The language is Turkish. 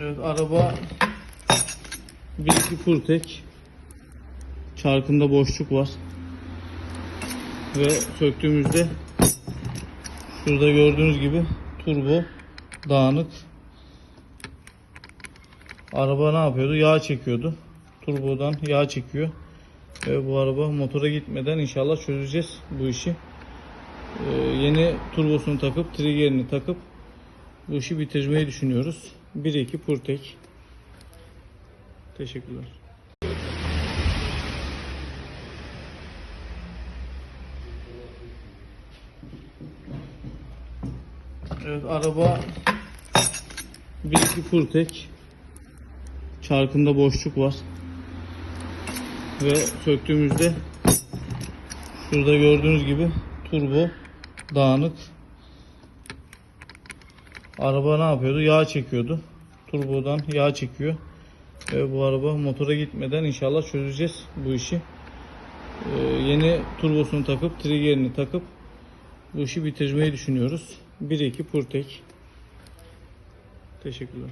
Evet araba 1-2 full tek. Çarkında boşluk var. Ve söktüğümüzde şurada gördüğünüz gibi turbo dağınık. Araba ne yapıyordu? Yağ çekiyordu. Turbodan yağ çekiyor. Ve bu araba motora gitmeden inşallah çözeceğiz bu işi. Ee, yeni turbosunu takıp triggerini takıp bu işi bitirmeyi düşünüyoruz. 1-2 Purtek. Teşekkürler. Evet araba 1-2 Purtek. Çarkında boşluk var. Ve söktüğümüzde şurada gördüğünüz gibi turbo dağınık. Araba ne yapıyordu? Yağ çekiyordu. Turbodan yağ çekiyor. Ve bu araba motora gitmeden inşallah çözeceğiz bu işi. Ee, yeni turbosunu takıp triggerini takıp bu işi bitirmeyi düşünüyoruz. 1-2 Purtek. Teşekkürler.